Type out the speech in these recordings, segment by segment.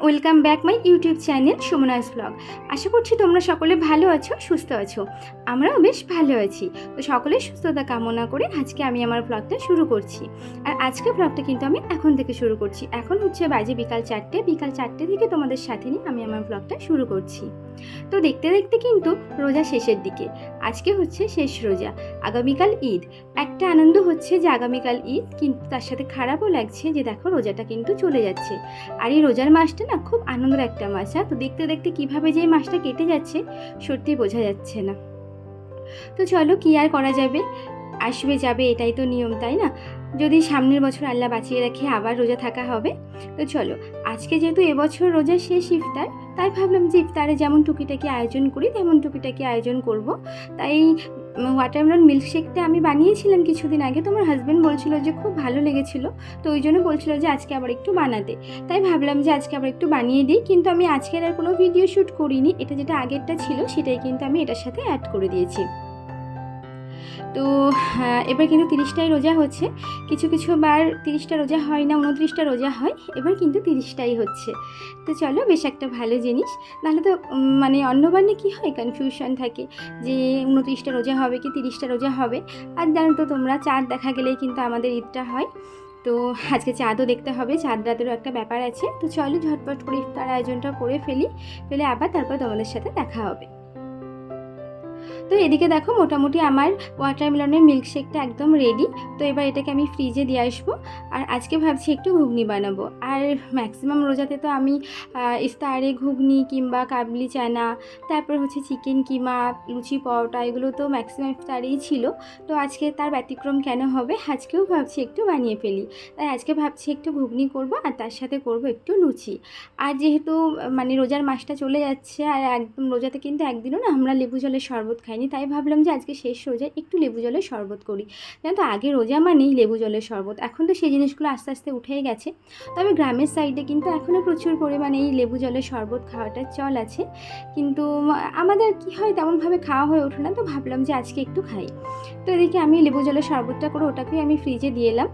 Welcome back my YouTube channel Sumana's blog আশা করছি তোমরা সকলে ভালো আছো, সুস্থ আছো। আমরাও বেশ ভালো আছি। তো সকলের সুস্থতা কামনা করে আজকে আমি আমার ব্লগটা শুরু করছি। আর আজকে ব্লগটা কিন্তু আমি এখন থেকে শুরু করছি। এখন হচ্ছে বাজে বিকাল চারটে। বিকাল চারটে থেকে তোমাদের সাথে নিয়ে আমি আমার ব্লগটা শুরু করছি। তো দেখতে দেখতে কিন্তু রোজা শেষের দিকে। আজকে হচ্ছে শেষ রোজা, আগামীকাল ঈদ। একটা আনন্দ হচ্ছে যে আগামীকাল ঈদ কিন্তু তার সাথে খারাপও লাগছে যে দেখো রোজাটা কিন্তু চলে যাচ্ছে। আর এই রোজার মাসটা না খুব আনন্দের একটা মাস হ্যাঁ? তো দেখতে দেখতে কীভাবে যে মাসটা কেটে যাচ্ছে সত্যি বোঝা যাচ্ছে না। তো চলো কি আর করা যাবে? আসবে যাবে এটাই তো নিয়ম, তাই না? যদি সামনের বছর আল্লাহ বাঁচিয়ে রাখে আবার রোজা থাকা হবে, তো চলো, আজকে যেহেতু এবছর রোজা শেষ ইফতার, তাই ভাবলাম যে ইফতারে যেমন টুকিটাকি আয়োজন করি, তেমন টুকিটাকি আয়োজন করব। তাই ওয়াটারমেলন মিল্কশেকটা আমি বানিয়েছিলাম কিছুদিন আগে, তো আমার হাজব্যান্ড বলছিল যে খুব ভালো লেগেছিল, তো ওই জন্য বলছিল যে আজকে আবার একটু বানাতে। তাই ভাবলাম যে আজকে আবার একটু বানিয়ে দিই, কিন্তু আমি আজকের আর কোনো ভিডিও শ্যুট করিনি, এটা যেটা আগেরটা ছিল, সেটাই কিন্তু আমি এটার সাথে অ্যাড করে দিয়েছি। তো এবার কিন্তু তিরিশটাই রোজা হচ্ছে। কিছু কিছু বার তিরিশটা রোজা হয় না, উনত্রিশটা রোজা হয়, এবার কিন্তু তিরিশটাই হচ্ছে। তো চলো, বেশ একটা ভালো জিনিস। নাহলে তো মানে অন্যবারে কী হয়? কনফিউশন থাকে যে উনত্রিশটা রোজা হবে কি তিরিশটা রোজা হবে। আর জানো তো, তোমরা চাঁদ দেখা গেলেই কিন্তু আমাদের ঈদটা হয়। তো, আজকে চাঁদও দেখতে হবে, চাঁদ রাতেরও একটা ব্যাপার আছে। তো চলো, ঝটপট করে ইফতার আয়োজনটা করে ফেলি। ফেলে আবার তারপর তোমাদের সাথে দেখা হবে। তো এদিকে দেখো মোটামুটি আমার ওয়াটারমেলনের মিল্কশেকটা একদম রেডি তো এবার এটাকে আমি ফ্রিজে দিয়ে আসব আর আজকে ভাবছি একটু ঘুগনি বানাবো। আর ম্যাক্সিমাম রোজাতে তো আমি ইফতারে ঘুগনি কিংবা কাবলি চানা, তারপর হচ্ছে চিকেন কিমা, লুচি, পরোটা, এগুলো তো ম্যাক্সিমাম ইফতারেই ছিল। তো আজকে তার ব্যতিক্রম কেন হবে? আজকেও ভাবছি একটু বানিয়ে ফেলি। তাই আজকে ভাবছি একটু ঘুগনি করব আর তার সাথে করব একটু লুচি। আর যেহেতু মানে রোজার মাসটা চলে যাচ্ছে আর একদম রোজাতে কিন্তু একদিনও না, আমরা লেবু জলের শরবত খাইনি, তাই ভাবলাম যে আজকে শেষ রোজায় একটু লেবু জলের শরবত করি। জানো তো, আগে রোজা মানেই লেবু জলের শরবত, এখন তো সেই জিনিসগুলো আস্তে আস্তে উঠেই গেছে। তবে গ্রামের সাইডে কিন্তু এখনও প্রচুর পরিমাণে এই লেবু জলের শরবত খাওয়াটা চল আছে। কিন্তু আমাদের কি হয়, তেমনভাবে খাওয়া হয়ে ওঠে না, তো ভাবলাম যে আজকে একটু খাই। তো এদিকে আমি লেবু জলের শরবতটা করে ওটাকেই আমি ফ্রিজে দিয়ে এলাম।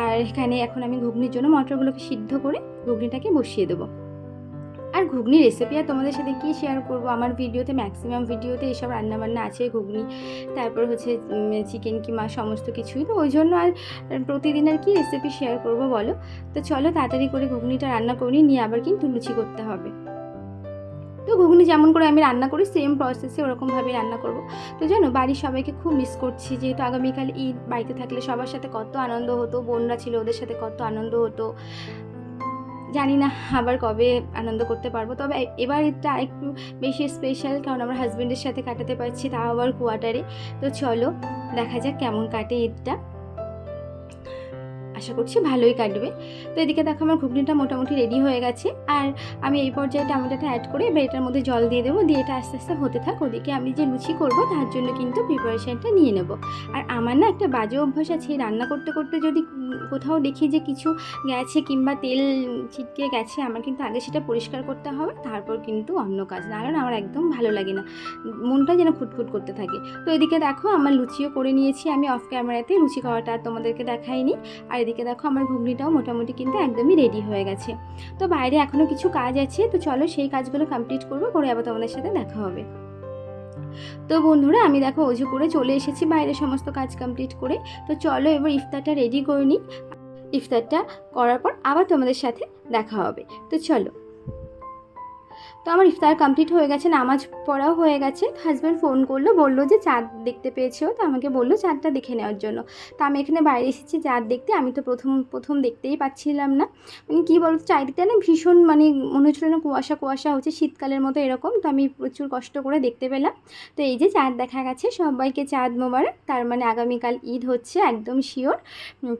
আর এখানে এখন আমি ঘুগনির জন্য মটরগুলোকে সিদ্ধ করে ঘুগনিটাকে বসিয়ে দেবো। আর ঘুগনি রেসিপি আর তোমাদের সাথে কী শেয়ার করব? আমার ভিডিওতে ম্যাক্সিমাম ভিডিওতে এসব রান্নাবান্না আছে, ঘুগনি, তারপর হচ্ছে চিকেন কিমা, সমস্ত কিছুই। তো ওই জন্য আর প্রতিদিন আর কি রেসিপি শেয়ার করব বলো? তো চলো তাড়াতাড়ি করে ঘুগনিটা রান্না করি নিয়ে আবার কিন্তু লুচি করতে হবে। তো ঘুগনি যেমন করে আমি রান্না করি সেম প্রসেসে ওরকমভাবে রান্না করব। তো জানো, বাড়ির সবাইকে খুব মিস করছি, যেহেতু আগামীকাল ঈদ, বাড়িতে থাকলে সবার সাথে কত আনন্দ হতো, বোনরা ছিল ওদের সাথে কত আনন্দ হতো। জানি না আবার কবে আনন্দ করতে পারব। তবে এবার এটা একটু বেশি স্পেশাল কারণ আমার হাজব্যান্ডের সাথে কাটাতে পারছি তাও আবার কোয়ার্টারে তো চলো, দেখা যাক কেমন কাটে ঈদটা। আশা করছি ভালোই কাটবে। তো এদিকে দেখো আমার ঘুগনিটা মোটামুটি রেডি হয়ে গেছে। আর আমি এই পর্যায়ে টমেটোটা অ্যাড করে এবার এটার মধ্যে জল দিয়ে দেবো। দিয়ে এটা আস্তে আস্তে হতে থাক, ওদিকে আমি যে লুচি করব, তার জন্য কিন্তু প্রিপারেশানটা নিয়ে নেব। আর আমার না একটা বাজে অভ্যাস আছে রান্না করতে করতে যদি কোথাও দেখি যে কিছু গেছে কিংবা তেল ছিটকে গেছে, আমার কিন্তু আগে সেটা পরিষ্কার করতে হবে, তারপর কিন্তু অন্য কাজ। না কারণ আমার একদম ভালো লাগে না। মনটা যেন খুটখুট করতে থাকে। তো এদিকে দেখো, আমার লুচিও করে নিয়েছি। আমি অফ ক্যামেরাতে লুচি খাওয়াটা তোমাদেরকে দেখাইনি। আর এদিকে দেখো আমার ঘুগনিটাও মোটামুটি কিন্তু একদমই রেডি হয়ে গেছে। তো বাইরে এখনও কিছু কাজ আছে, তো চলো সেই কাজগুলো কমপ্লিট করব করে আবার তোমাদের সাথে দেখা হবে। তো বন্ধুরা, আমি দেখো অজু করে চলে এসেছি বাইরে সমস্ত কাজ কমপ্লিট করে। তো চলো এবার ইফতারটা রেডি করে নিই। ইফতারটা করার পর আবার তোমাদের সাথে দেখা হবে। তো চলো। তো আমার ইফতার কমপ্লিট হয়ে গেছে, নামাজ পড়াও হয়ে গেছে। হাজব্যান্ড ফোন করল, বলল যে চাঁদ দেখতে পেয়েছ? তো আমাকে বলল চাঁদটা দেখে নেওয়ার জন্য। তো আমি এখানে বাইরে এসেছি চাঁদ দেখতে, আমি তো প্রথম প্রথম দেখতেই পাচ্ছিলাম না। মানে কী বলতো চারিদিকটা না ভীষণ মানে মনে হচ্ছিল না কুয়াশা কুয়াশা হচ্ছে, শীতকালের মতো এরকম। তো আমি প্রচুর কষ্ট করে দেখতে পেলাম। তো এই যে চাঁদ দেখা গেছে, সবাইকে চাঁদ মোবারক। তার মানে আগামীকাল ঈদ হচ্ছে, একদম শিওর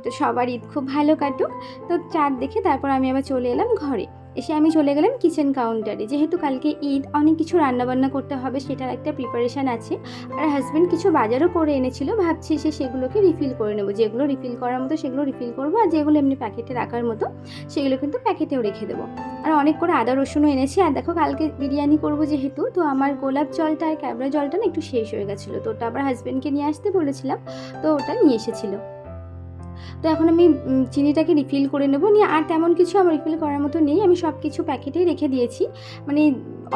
তো সবার ঈদ খুব ভালো কাটুক। তো চাঁদ দেখে তারপর আমি আবার চলে এলাম ঘরে। এসে আমি চলে গেলাম কিচেন কাউন্টারে যেহেতু কালকে ঈদ, অনেক কিছু রান্নাবান্না করতে হবে, সেটার একটা প্রিপারেশান আছে। আর হাজব্যান্ড কিছু বাজারও করে এনেছিল, ভাবছি সে সেগুলোকে রিফিল করে নেব। যেগুলো রিফিল করার মতো সেগুলো রিফিল করব, আর যেগুলো এমনি প্যাকেটে রাখার মতো, সেগুলো কিন্তু প্যাকেটেও রেখে দেবো। আর অনেক করে আদা, রসুনও এনেছি। আর দেখো কালকে বিরিয়ানি করব যেহেতু, তো আমার গোলাপ জলটা আর ক্যাবরা জলটা না একটু শেষ হয়ে গেছিল। তো ওটা আবার হাজব্যান্ডকে নিয়ে আসতে বলেছিলাম, তো ওটা নিয়ে এসেছিল। তো এখন আমি চিনিটাকে রিফিল করে নেব। নিয়ে আর তেমন কিছু আমার রিফিল করার মতো নেই। আমি সব কিছু প্যাকেটেই রেখে দিয়েছি। মানে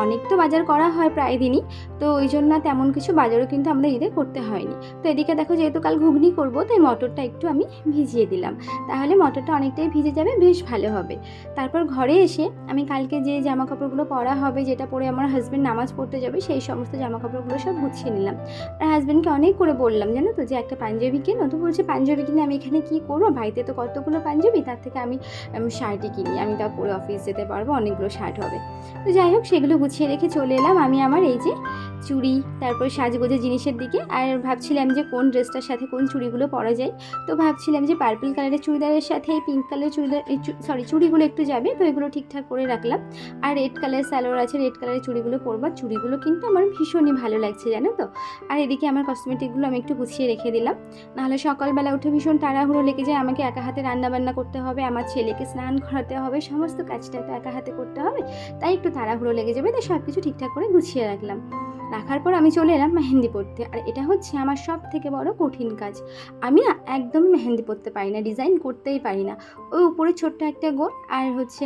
অনেক তো বাজার করা হয় প্রায় দিনই, তো ওই জন্য তেমন কিছু বাজারও কিন্তু আমাদের ঈদে করতে হয়নি। তো এদিকে দেখো যেহেতু কাল ঘুগনি করব, তাই মটরটা একটু আমি ভিজিয়ে দিলাম। তাহলে মটরটা অনেকটাই ভিজে যাবে, বেশ ভালো হবে। তারপর ঘরে এসে আমি কালকে যে জামা কাপড়গুলো পরা হবে, যেটা পরে আমার হাজব্যান্ড নামাজ পড়তে যাবে, সেই সমস্ত জামা কাপড়গুলো সব গুছিয়ে নিলাম। আর হাজব্যান্ডকে অনেক করে বললাম, জানো তো, যে একটা পাঞ্জাবি কেনো? তো বলছে, পাঞ্জাবি কিনে আমি এখানে কী করব? বাড়িতে তো কতগুলো পাঞ্জাবি, তার থেকে আমি শার্টই কিনি। আমি তা পরে অফিস যেতে পারব, অনেকগুলো শার্ট হবে। তো যাই হোক, সেগুলো গুছিয়ে রেখে চলে এলাম। আমি আমার এই যে চুড়ি, তারপর সাজগোজের জিনিসের দিকে। আর ভাবছিলাম যে কোন ড্রেসটার সাথে কোন চুড়িগুলো পরা যায়। তো ভাবছিলাম যে পার্পল কালারের চুড়িদারের সাথে এই পিঙ্ক কালারের চুড়িদার সরি চুড়িগুলো একটু যাবে। তো এগুলো ঠিকঠাক করে রাখলাম। আর রেড কালারের সালোয়ার আছে রেড কালারের চুড়িগুলো পরবার চুড়িগুলো কিন্তু আমার ভীষণই ভালো লাগছে, জানো তো। আর এদিকে আমার কসমেটিকগুলো আমি একটু গুছিয়ে রেখে দিলাম। নাহলে সকালবেলা উঠে ভীষণ তাড়াহুড়ো লেগে যায়। আমাকে একা হাতে রান্না বান্না করতে হবে, আমার ছেলেকে স্নান করাতে হবে, সমস্ত কাজটা তো একা হাতে করতে হবে। তাই একটু তাড়াহুড়ো লেগে যাবে, তাই সব কিছু ঠিকঠাক করে গুছিয়ে রাখলাম। রাখার পর আমি চলে এলাম মেহেন্দি পরতে। আর এটা হচ্ছে আমার সব থেকে বড় কঠিন কাজ। আমি না একদম মেহেন্দি পরতে পারি না, ডিজাইন করতেই পারি না। ওই উপরে ছোট্ট একটা গোল, আর হচ্ছে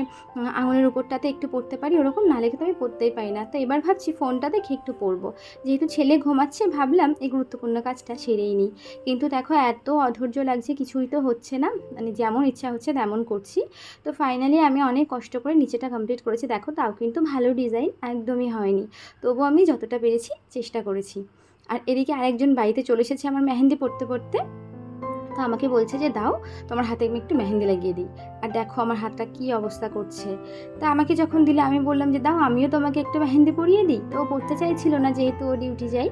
আঙুলের উপরটাতে একটু পরতে পারি ওরকম নালে কিন্তু আমি পরতেই পারি না। তো এবার ভাবছি ফোনটা দেখে একটু পরবো। যেহেতু ছেলে ঘুমাচ্ছে, ভাবলাম এই গুরুত্বপূর্ণ কাজটা সেরেই নিই। কিন্তু দেখো, এত অধৈর্য লাগছে, কিছুই তো হচ্ছে না। মানে যেমন ইচ্ছা হচ্ছে তেমন করছি। তো ফাইনালি আমি অনেক কষ্ট করে নিচেটা কমপ্লিট করেছি। দেখো, তাও কিন্তু ভালো ডিজাইন, একদমই হয়নি। তবু আমি যতটা পেরেছি চেষ্টা করেছি। আর এদিকে আরেকজন বাড়িতে চলে এসেছে আমার মেহেন্দি পড়তে পড়তে তো আমাকে বলছে যে, দাও, তোমার হাতে আমি একটু মেহেন্দি লাগিয়ে দিই। আর দেখো আমার হাতটা কি অবস্থা করছে। তা আমাকে যখন দিলে, আমি বললাম যে, দাও, আমিও তোমাকে একটু মেহেন্দি পরিয়ে দিই। তো ও পড়তে চাইছিল না, যেহেতু ও ডিউটি যাই।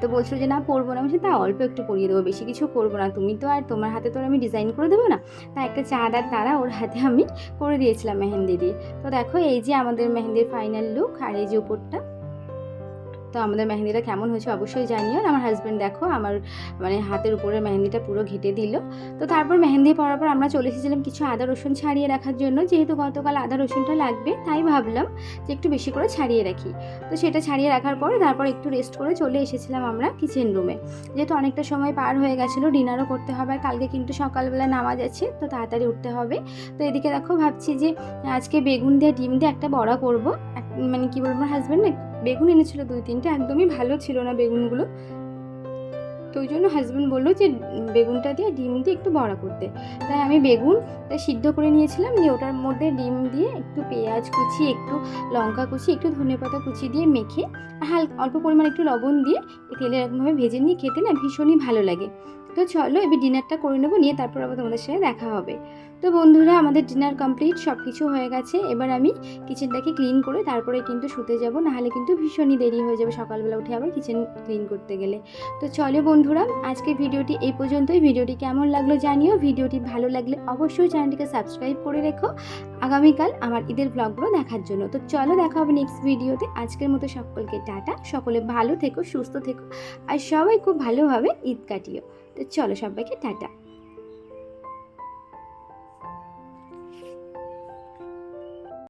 তো বলছিল যে, না, পরবো না। আমি তা অল্প একটু পরিয়ে দেবো, বেশি কিছু করব না। তুমি তো আর তোমার হাতে তো আমি ডিজাইন করে দেবো না। তা একটা চাঁদার তারা ওর হাতে আমি করে দিয়েছিলাম মেহেন্দি দিয়ে। তো দেখো, এই যে আমাদের মেহেন্দির ফাইনাল লুক আর এই যে উপরটা। তো আমাদের মেহেন্দিটা কেমন হয়েছে অবশ্যই জানিও। আমার হাজব্যান্ড দেখো, আমার মানে হাতের উপরে মেহেন্দিটা পুরো ঘেটে দিল। তো তারপর মেহেন্দি পরার পর আমরা চলে এসেছিলাম কিছু আদা রসুন ছাড়িয়ে রাখার জন্য। যেহেতু গতকাল আদা রসুনটা লাগবে, তাই ভাবলাম যে একটু বেশি করে ছাড়িয়ে রাখি। তো সেটা ছাড়িয়ে রাখার পরে তারপর একটু রেস্ট করে চলে এসেছিলাম আমরা কিচেন রুমে যেহেতু অনেকটা সময় পার হয়ে গেছিল ডিনারও করতে হবে। আর কালকে কিন্তু সকালবেলা নামাজ আছে, তো তাড়াতাড়ি উঠতে হবে। তো এদিকে দেখো ভাবছি যে আজকে বেগুন দিয়ে, ডিম দিয়ে একটা বড়া করব। মানে কি বলব আমার হাজব্যান্ড বেগুন এনেছিল দুই তিনটে, একদমই ভালো ছিল না বেগুনগুলো। তো ওই জন্য হাজব্যান্ড বলল যে, বেগুনটা দিয়ে ডিম দিয়ে একটু বড়া করতে। তাই আমি বেগুন তাই সিদ্ধ করে নিয়েছিলাম দিয়ে ওটার মধ্যে ডিম দিয়ে একটু পেঁয়াজ কুচি, একটু লঙ্কা কুচি, একটু ধনেপাতা কুচি দিয়ে মেখে হালকা অল্প পরিমাণ একটু লবণ দিয়ে তেলে এরকমভাবে ভেজে নিয়ে খেতে না ভীষণই ভালো লাগে। তো চলো এবার ডিনারটা করে নেব, নিয়ে তারপর আবার তোমাদের সাথে দেখা হবে। তো বন্ধুরা, আমাদের ডিনার কমপ্লিট সব কিছু হয়ে গেছে। এবার আমি কিচেনটাকে ক্লিন করে তারপরে কিন্তু শুতে যাব, নাহলে কিন্তু ভীষণই দেরি হয়ে যাবে সকালবেলা উঠে আবার কিচেন ক্লিন করতে গেলে। তো চলো বন্ধুরা, আজকের ভিডিওটি এই পর্যন্তই। ভিডিওটি কেমন লাগল জানিও। ভিডিওটি ভালো লাগলে অবশ্যই চ্যানেলটিকে সাবস্ক্রাইব করে রেখো। আগামীকাল আমার ঈদের ব্লগগুলো দেখার জন্য। তো চলো দেখা হবে নেক্সট ভিডিওতে আজকের মতো সকলকে টাটা। সকলে ভালো থেকো, সুস্থ থেকো। আর সবাই খুব ভালোভাবে ঈদ কাটিও। তো চলো সবাইকে টাটা।